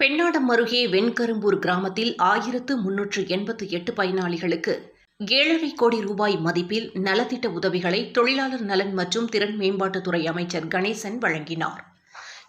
பெண்ணாடம் அருகே வெண்கரும்பூர் கிராமத்தில் ஆயிரத்து முன்னூற்று எண்பத்து எட்டு பயனாளிகளுக்கு ஏழரை கோடி ரூபாய் மதிப்பில் நலத்திட்ட உதவிகளை தொழிலாளர் நலன் மற்றும் திறன் மேம்பாட்டுத்துறை அமைச்சர் கணேசன் வழங்கினார்.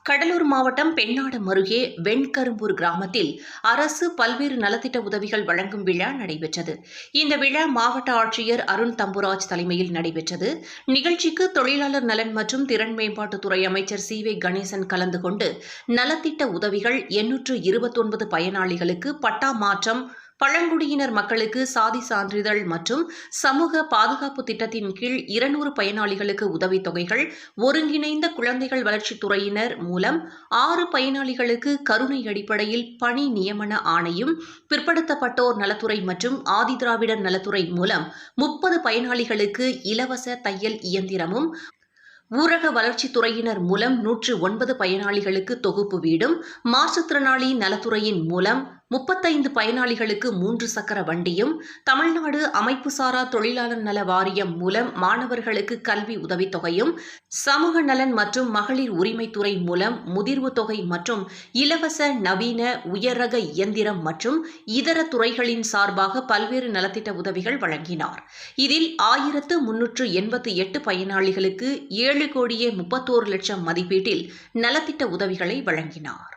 கடலூர் மாவட்டம் பெண்ணாடம் அருகே வெண்கரும்பூர் கிராமத்தில் அரசு பல்வேறு நலத்திட்ட உதவிகள் வழங்கும் விழா நடைபெற்றது. இந்த விழா மாவட்ட ஆட்சியர் அருண் தம்புராஜ் தலைமையில் நடைபெற்றது. நிகழ்ச்சிக்கு தொழிலாளர் நலன் மற்றும் திறன் மேம்பாட்டுத்துறை அமைச்சர் சி வே கணேசன் கலந்து கொண்டு நலத்திட்ட உதவிகள் எண்ணூற்று இருபத்தொன்பது பயனாளிகளுக்கு பட்டா மாற்றம் பழங்குடியினர் மக்களுக்கு சாதி சான்றிதழ் மற்றும் சமூக பாதுகாப்பு திட்டத்தின் கீழ் இருநூறு பயனாளிகளுக்கு உதவித்தொகைகள் ஒருங்கிணைந்த குழந்தைகள் வளர்ச்சித் துறையினர் மூலம் ஆறு பயனாளிகளுக்கு கருணை அடிப்படையில் பணி நியமன ஆணையும் பிற்படுத்தப்பட்டோர் நலத்துறை மற்றும் ஆதிதிராவிடர் நலத்துறை மூலம் முப்பது பயனாளிகளுக்கு இலவச தையல் இயந்திரமும் ஊரக வளர்ச்சித் துறையினர் மூலம் நூற்று ஒன்பது பயனாளிகளுக்கு தொகுப்பு வீடும் மாற்றுத்திறனாளி நலத்துறையின் மூலம் முப்பத்தைந்து பயனாளிகளுக்கு மூன்று சக்கர வண்டியும் தமிழ்நாடு அமைப்புசாரா தொழிலாளர் நல வாரியம் மூலம் மாணவர்களுக்கு கல்வி உதவித்தொகையும் சமூக நலன் மற்றும் மகளிர் உரிமைத்துறை மூலம் முதிர்வு தொகை மற்றும் இலவச நவீன உயர்ரக இயந்திரம் மற்றும் இதர துறைகளின் சார்பாக பல்வேறு நலத்திட்ட உதவிகள் வழங்கினார். இதில் ஆயிரத்து முன்னூற்று எண்பத்தி எட்டு பயனாளிகளுக்கு ஏழு கோடியே முப்பத்தோரு லட்சம் மதிப்பீட்டில் நலத்திட்ட உதவிகளை வழங்கினார்.